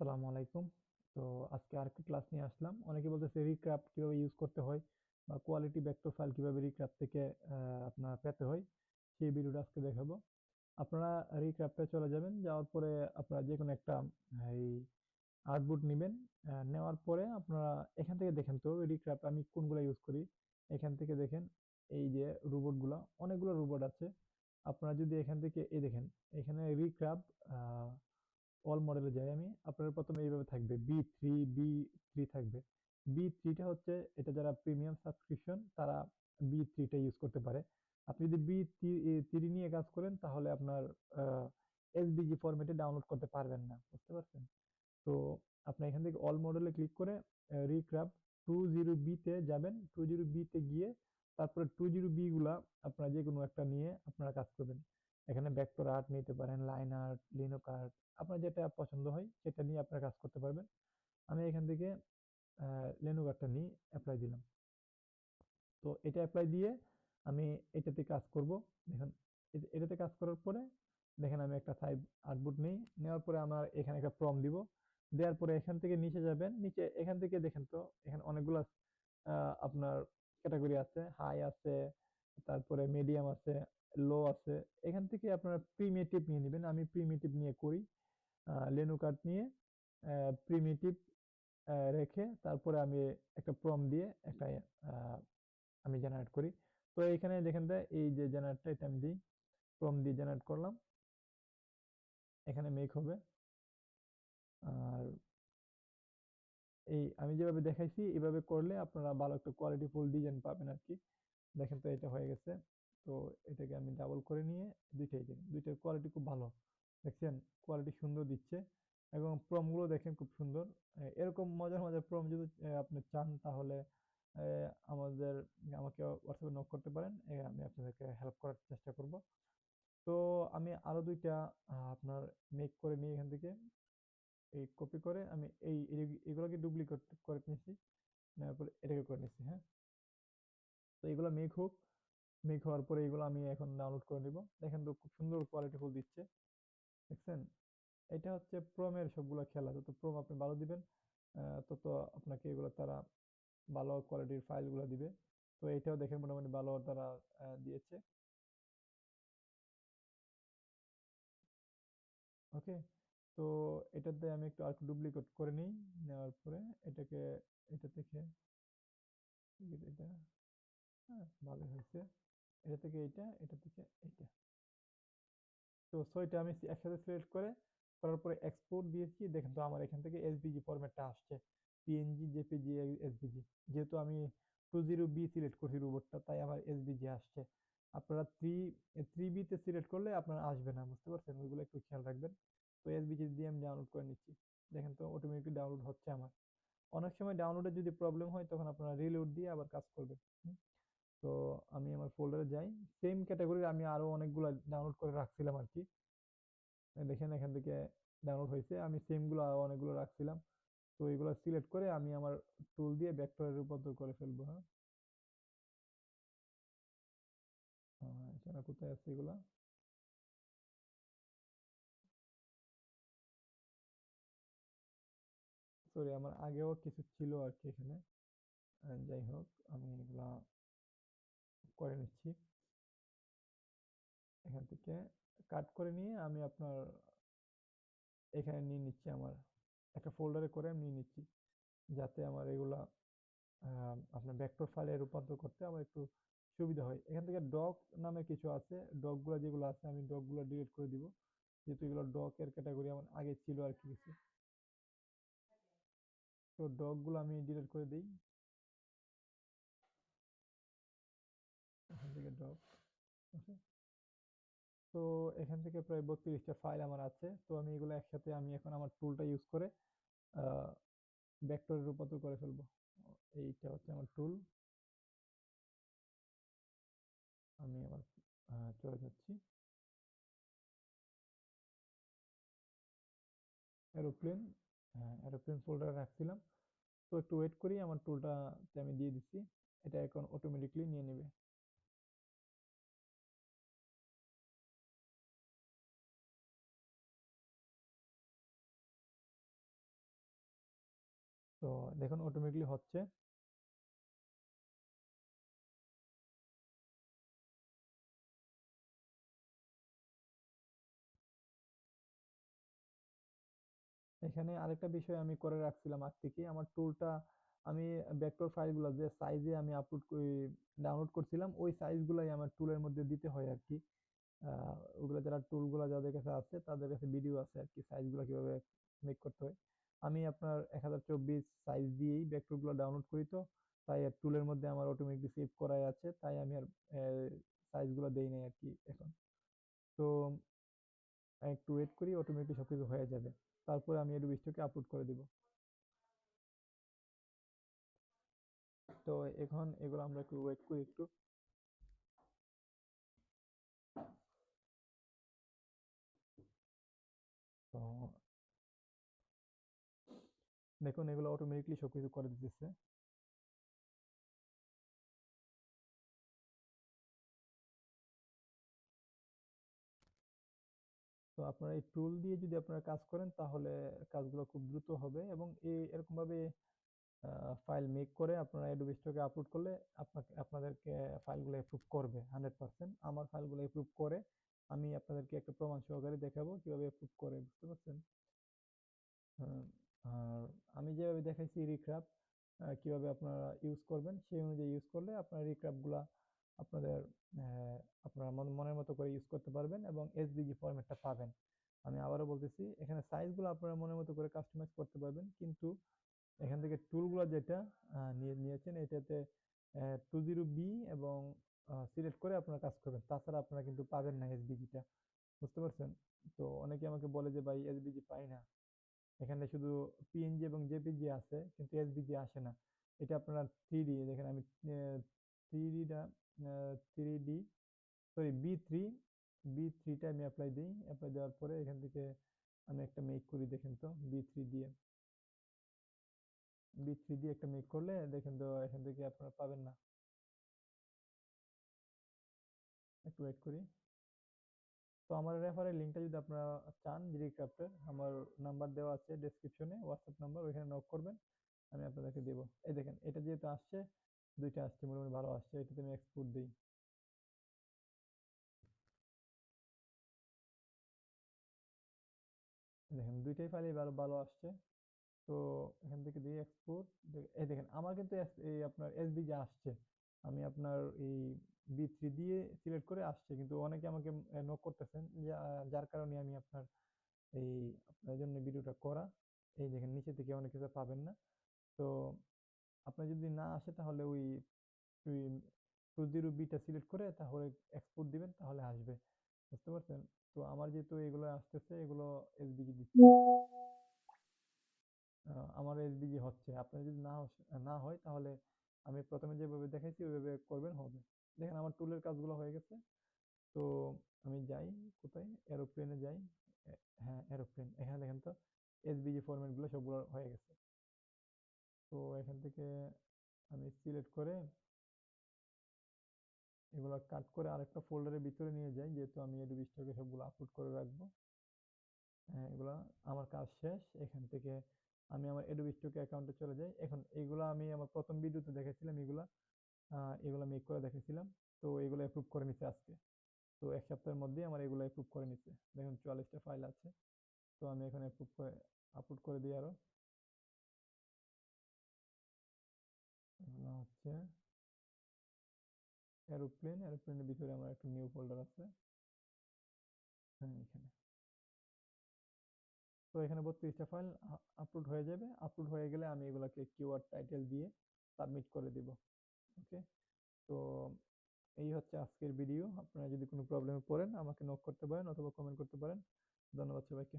আসসালামু আলাইকুম। তো আজকে আরেকটি ক্লাস নিয়ে আসলাম। অনেকে বলতেছে রিক্রাফট কীভাবে ইউজ করতে হয় বা কোয়ালিটি ভেক্টর ফাইল কীভাবে রিক্রাফট থেকে আপনার পেতে হয়, সেই ভিডিওটা আজকে দেখাবো। আপনারা রিক্রাফটে চলে যাবেন, যাওয়ার পরে আপনারা যে কোনো একটা, এই আর্টবুট নেবেন নেওয়ার পরে আপনারা এখান থেকে দেখেন তো রিক্রাফট আমি কোনগুলো ইউজ করি। এখান থেকে দেখেন এই যে রোবটগুলো অনেকগুলো রোবট আছে। আপনারা যদি এখান থেকে, এই দেখেন, এখানে রিক্রাফট অল মডেলে যাই, আমি আপনার প্রথমে এইভাবে থাকবে বি থ্রি বি থ্রি থাকবে। বি থ্রিটা হচ্ছে, এটা যারা প্রিমিয়াম সাবস্ক্রিপশন তারা বি থ্রিটা ইউজ করতে পারে। আপনি যদি বি থ্রি নিয়ে কাজ করেন, তাহলে আপনার এসবিজি ফরম্যাটে ডাউনলোড করতে পারবেন না, বুঝতে পারছেন? তো আপনি এখান থেকে অল মডেলে ক্লিক করে রিক্রাফট টু জিরো বিতে যাবেন। টু জিরো বিতে গিয়ে, তারপরে টু জিরো বি গুলা আপনারা যে কোনো একটা নিয়ে আপনারা কাজ করবেন। এখানে ভেক্টর আর্ট নিতে পারেন লাইন আর্ট লিনোক আর্ট আপনার যেটা পছন্দ হয় সেটা নিয়ে আপনারা কাজ করতে পারবেন। আমি এখান থেকে লেনুগারটা নিয়ে অ্যাপ্লাই দিলাম। তো এটা অ্যাপ্লাই দিয়ে আমি এটাতে কাজ করব। দেখেন এটাতে কাজ করার পরে দেখেন আমি একটা সাইড আউটপুট নিই, নেওয়ার পরে আমার এখানে একটা প্রম দিব। দেওয়ার পরে এখান থেকে নিচে যাবেন, নিচে এখান থেকে দেখেন তো, এখানে অনেকগুলো আপনার ক্যাটাগরি আছে হাই আছে, তারপরে মিডিয়াম আছে লো আছে, এখান থেকে আপনারা প্রিমেটিভ নিয়ে নেবেন। আমি প্রিমেটিভ নিয়ে করি। লেনু কার্ড নিয়ে প্রিমিটিভ রেখে তারপরে আমি একটা প্রম দিয়ে একটা আমি জেনারেট করি। তো এখানে দেখেন এই যে জেনারেটটা এটা আমি দিই। প্রম দিয়ে জেনারেট করলাম। এখানে মেক হবে। আর এই আমি যেভাবে দেখাইছি, এভাবে করলে আপনারা ভালো একটা কোয়ালিটি ফুল ডিজাইন পাবেন আর কি দেখেন তো এটা হয়ে গেছে। তো এটাকে আমি ডাবল করে নিয়ে দুইটাই দেখেন দুইটার কোয়ালিটি খুব ভালো। দেখছেন? কোয়ালিটি সুন্দর দিচ্ছে এবং প্রমগুলো দেখেন খুব সুন্দর। এরকম মজার মজার প্রম যদি আপনি চান তাহলে আমাদের, আমাকে হোয়াটসঅ্যাপে নক করতে পারেন। আমি আপনাদেরকে হেল্প করার চেষ্টা করব। তো আমি আরও দুইটা আপনার মেক করে নিয়ে এখান থেকে, এই কপি করে আমি এই এগুলোকে ডুপ্লিকেট করে নিয়েছি। এটাকে করে নিচ্ছি হ্যাঁ? তো এগুলো মেক হোক। মেক হওয়ার পরে এগুলো আমি এখন ডাউনলোড করে নিব। দেখেন তো খুব সুন্দর কোয়ালিটি ফুল দিচ্ছে। দেখছেন? এটা হচ্ছে প্রমের সবগুলো খেলা। যত প্রম আপনি ভালো দিবেন তত আপনাকে এগুলো তারা ভালো কোয়ালিটির ফাইলগুলো দিবে। তো এটাও দেখেন মোটামুটি ভালো তারা দিয়েছে। ওকে তো এটাতে আমি একটু আর ডুপ্লিকেট করে নিই। নেওয়ার পরে এটাকে, এটা থেকে এটা হ্যাঁ ভালো হয়েছে। এটা থেকে এটা এটা থেকে এটা তো ছয়টা আমি একসাথে সিলেক্ট করে, করার পরে এক্সপোর্ট দিয়েছি। দেখেন তো আমার এখান থেকে এসবিজি ফরম্যাটটা আসছে। পিএনজি জেপিজি এসবিজি যেহেতু আমি টু জিরো বি সিলেক্ট করছি রোবটটা তাই আমার এসবিজি আসছে। আপনারা থ্রি থ্রি বিতে সিলেক্ট করলে আপনার আসবে না, বুঝতে পারছেন? ওইগুলো একটু খেয়াল রাখবেন। তো এসবিজি দিয়ে আমি ডাউনলোড করে নিচ্ছি। দেখেন তো অটোমেটিক ডাউনলোড হচ্ছে আমার। অনেক সময় ডাউনলোডে যদি প্রবলেম হয়, তখন আপনারা রিলোড দিয়ে আবার কাজ করবেন। তো আমি আমার ফোল্ডারে যাই। সেম ক্যাটাগরির আমি আরও অনেকগুলো ডাউনলোড করে রাখছিলাম আর কি দেখেন এখান থেকে ডাউনলোড হয়েছে। আমি সেমগুলো আরও অনেকগুলো রাখছিলাম। তো এগুলো সিলেক্ট করে আমি আমার টুল দিয়ে ভেক্টরে রূপান্তর করে ফেলব হ্যাঁ? কোথায় আছে এগুলা? সরি আমার আগেও কিছু ছিল আর কি এখানে যাই হোক, আমি এগুলা করে নিচ্ছি। এখান থেকে কাট করে নিয়ে আমি আপনার এখানে নিয়ে নিচ্ছি আমার একটা ফোল্ডারে করে আমি নিয়ে নিচ্ছি। যাতে আমার এগুলা আপনার ভেক্টর ফাইলে রূপান্তর করতে আমার একটু সুবিধা হয়। এখান থেকে ডক নামে কিছু আছে। ডকগুলো যেগুলো আছে আমি ডকগুলো ডিলিট করে দিব। যেহেতু এগুলো ডকের ক্যাটাগরি আমার আগে ছিল আর কি কিছু। তো ডকগুলো আমি ডিলিট করে দিই। এখান থেকে ওকে তো এখান থেকে প্রায় বত্রিশটা ফাইল আমার আছে। তো আমি এগুলো একসাথে আমি এখন আমার টুলটা ইউজ করে ভেক্টরে রূপান্তর করে ফেলব। এইটা হচ্ছে আমার টুল আমি আমার চলে যাচ্ছি। এরোপ্লেন হ্যাঁ এরোপ্লেন ফোল্ডারে রাখছিলাম। তো একটু ওয়েট করি, আমার টুলটা আমি দিয়ে দিচ্ছি। এটা এখন অটোমেটিকলি নিয়ে নেবে। তো দেখুন অটোমেটিকলি হচ্ছে এখানে আরেকটা বিষয় আমি করে রাখছিলাম আজ থেকে। আমার টুলটা আমি ভেক্টর ফাইলগুলো যে সাইজে আমি আপলোড ডাউনলোড করছিলাম, ওই সাইজগুলাই আমার টুলের মধ্যে দিতে হয় আর কি ওগুলো যারা টুলগুলো যাদের কাছে আছে, তাদের কাছে ভিডিও আছে আর কি সাইজগুলো কীভাবে মেক করতে হয়। আমি আপনার এক হাজার চব্বিশ সাইজ দিয়েই ভেক্টরগুলো ডাউনলোড করি তো। তাই টুলের মধ্যে আমার অটোমেটিকলি সেভ করাই আছে। তাই আমি আর সাইজগুলো দেই নাই আর কি এখন। তো একটু ওয়েট করি অটোমেটিক সবকিছু হয়ে যাবে। তারপরে আমি এডোবি স্টকে আপলোড করে দিব। তো এখন এগুলো আমরা একটু ওয়েট করি একটু। তো দেখুন, এগুলো অটোমেটিকলি সবকিছু করে দিতেছে। তো আপনারা এই টুল দিয়ে যদি আপনারা কাজ করেন, তাহলে কাজগুলো খুব দ্রুত হবে এবং এই এরকম ভাবে ফাইল মেক করে আপনারা অ্যাডোবি স্টকে আপলোড করলে আপনাকে, আপনাদেরকে ফাইলগুলো অ্যাপ্রুভ করবে হান্ড্রেড পার্সেন্ট আমার ফাইলগুলো অ্যাপ্রুভ করে আমি আপনাদেরকে একটা প্রমাণ সহকারে দেখাবো কীভাবে অ্যাপ্রুভ করে, বুঝতে পারছেন? আর আমি যেভাবে দেখাইছি রিক্রাপ কীভাবে আপনারা ইউজ করবেন, সেই অনুযায়ী ইউজ করলে আপনার রিক্রাপগুলা আপনাদের আপনারা মনের মতো করে ইউজ করতে পারবেন এবং এসভিজি ফরম্যাটটা পাবেন। আমি আবারও বলতেছি, এখানে সাইজগুলো আপনারা মনের মতো করে কাস্টমাইজ করতে পারবেন, কিন্তু এখান থেকে টুলগুলো যেটা নিয়ে, নিয়েছেন এটাতে টু জিরো বি এবং সিলেক্ট করে আপনারা কাজ করবেন। তাছাড়া আপনারা কিন্তু পাবেন না এসবিজিটা বুঝতে পারছেন? তো অনেকে আমাকে বলে যে, ভাই এসবিজি পাই না। এখানে শুধু পিএনজি এবং জেপিজি আছে, কিন্তু এসবিজি আসে না। এটা আপনারা থ্রি ডি দেখেন আমি three ডিটা three D sorry B three B থ্রিটা আমি অ্যাপ্লাই দিই। অ্যাপ্লাই দেওয়ার পরে এখান থেকে আমি একটা মেক করি, দেখেন তো বি থ্রি দিয়ে। বি থ্রি দিয়ে একটা মেক করলে দেখেন তো, এখান থেকে আপনারা পাবেন না। একটু ওয়েট করি। তো আমার রেফারের লিঙ্কটা যদি আপনারা চান জিরিক্রাফ্টের আমার নাম্বার দেওয়া আছে ডেসক্রিপশনে হোয়াটসঅ্যাপ নাম্বার ওইখানে নক করবেন, আমি আপনাদেরকে দেবো। এই দেখেন, এটা যেহেতু আসছে, দুইটা আসছে, মোটামুটি ভালো আসছে, এটাতে আমি এক্সপোর্ট দিই। দেখেন, দুইটাই ফাইলই ভালো ভালো আসছে। তো এখান থেকে দিয়ে এক্সপোর্ট এই দেখেন, আমার কিন্তু এই আপনার এসবিজি আসছে, আমি আপনার এই বি দিয়ে সিলেক্ট করে আসছে। কিন্তু অনেকে আমাকে নক করতেছেন যার কারণে আমি আপনার এই, আপনার জন্য ভিডিওটা করা, এই দেখেন নিচে থেকে অনেক কিছু পাবেন না। তো আপনার যদি না আসে তাহলে ওই টু জিরো বিটা সিলেক্ট করে তাহলে এক্সপোর্ট দিবেন, তাহলে আসবে। বুঝতে পারছেন? তো আমার যেহেতু এগুলো আসতেছে, এগুলো এসবিজি দিচ্ছে। আমার এসবিজি হচ্ছে। আপনার যদি না না হয় তাহলে আমি প্রথমে যেভাবে দেখাইছি, ওইভাবে করবেন, হবে। দেখেন আমার টুলের কাজগুলো হয়ে গেছে। তো আমি যাই কোথায়? এরোপ্লেনে যাই। হ্যাঁ এরোপ্লেন এখানে দেখেন তো এসবিজি ফরম্যাটগুলো সবগুলো হয়ে গেছে। তো এখান থেকে আমি সিলেক্ট করে এগুলো কাট করে আরেকটা ফোল্ডারের ভিতরে নিয়ে যাই। যেহেতু আমি এডোবি স্টকে সবগুলো আপলোড করে রাখব। হ্যাঁ এগুলো আমার কাজ শেষ। এখান থেকে আমি আমার এডোবি স্টক অ্যাকাউন্টে চলে যাই। এখন এগুলো আমি আমার প্রথম ভিডিওতে দেখেছিলাম। এগুলা এগুলো মেক করে দেখেছিলাম। তো এগুলো অ্যাপ্রুভ করে নিছে আজকে। তো এক সপ্তাহের মধ্যেই আমার এগুলো অ্যাপ্রুভ করে নিছে। দেখুন চুয়াল্লিশটা ফাইল আছে। তো আমি এখন অ্যাপ্রুভ করে আপলোড করে দিই আরও। এগুলো হচ্ছে এরোপ্লেন এরোপ্লেনের ভিতরে আমার একটা নিউ ফোল্ডার আছে। হ্যাঁ এখানে। তো এখানে বত্রিশটা ফাইল আপলোড হয়ে যাবে। আপলোড হয়ে গেলে আমি এগুলাকে কিওয়ার্ড টাইটেল দিয়ে সাবমিট করে দিব। ওকে? তো এই হচ্ছে আজকের ভিডিও। আপনারা যদি কোনো প্রবলেমে পড়েন, আমাকে নক করতে পারেন অথবা কমেন্ট করতে পারেন। ধন্যবাদ সবাইকে।